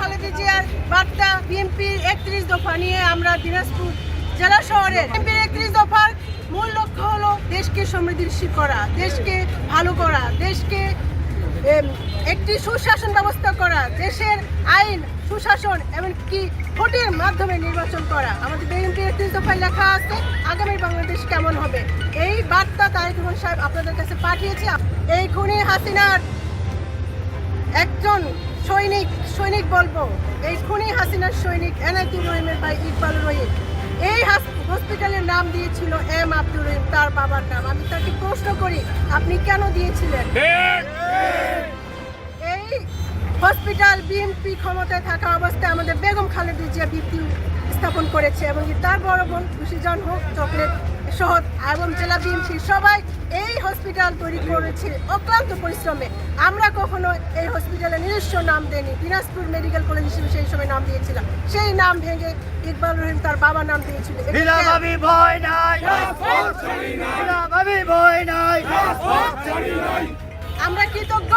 খালেদা জিয়ার বার্তা বিএনপির একত্রিশ দফা নিয়ে আমরা দিনাজপুর জেলা শহরের বিএনপির একত্রিশ দফার মূল লক্ষ্য হলো দেশকে সমৃদ্ধিশীল করা, দেশকে ভালো করা, দেশকে একটি সুশাসন ব্যবস্থা করা, দেশের আইন, সুশাসন, এমনকি ভোটের মাধ্যমে নির্বাচন করা। আমাদের বিএনপির একত্রিশ দফায় লেখা আছে, আগামী বাংলাদেশ কেমন হবে? এই বার্তা তারেক রহমান সাহেব আপনাদের কাছে পাঠিয়েছে। এই খুনি হাসিনার একজন সৈনিক সৈনিক বলব। এই খুনি হাসিনার সৈনিক এনায়তুর রহিমের ভাই ইকবাল রহিম। এই হাস- হসপিটালের নাম দিয়েছিল এম আব্দুর রহিম তার বাবার নাম। আমি তাকে প্রশ্ন করি আপনি কেন দিয়েছিলেন? এই হসপিটাল বিএনপি ক্ষমতায় থাকা অবস্থায় আমাদের বেগম খালেদা জিয়া ভিত্তি স্থাপন করেছে এবং তার বড় বোন খুশিজন হোক চকলেট সহ এবং জেলা বিএনপি সবাই এই হসপিটাল তৈরি করেছে। অক্লান্ত পরিশ্রমে। আমরা কখনো এই হসপিটালে নিজস্ব নাম দেনি দিনাজপুর মেডিকেল কলেজ হিসেবে সেই সময় নাম দিয়েছিলাম। সেই নাম ভেঙে ইকবাল রহিম তার বাবার নাম দিয়েছিল। ভয় নাই। ভয় নাই। আমরা কৃতজ্ঞ।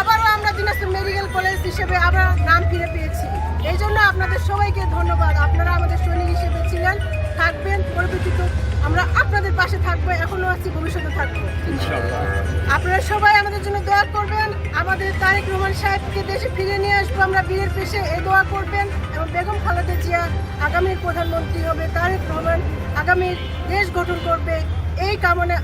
আবারও আমরা দিনাজপুর মেডিকেল কলেজ হিসেবে আমরা নাম ফিরে পেয়েছি। এই জন্য আপনাদের সবাইকে ধন্যবাদ। আপনারা আমাদের সৈনিক হিসেবে ছিলেন। পাশে থাকব এখনও আছি ভবিষ্যতে থাকব। আপনারা সবাই আমাদের জন্য দোয়া করবেন। আমাদের তারেক রহমান সাহেবকে দেশে ফিরে নিয়ে আসব আমরা বিয়ের পেশে এ দোয়া করবেন। এবং বেগম খালেদা জিয়া আগামীর প্রধানমন্ত্রী হবে তারেক রহমান আগামীর দেশ গঠন করবে এই কামনে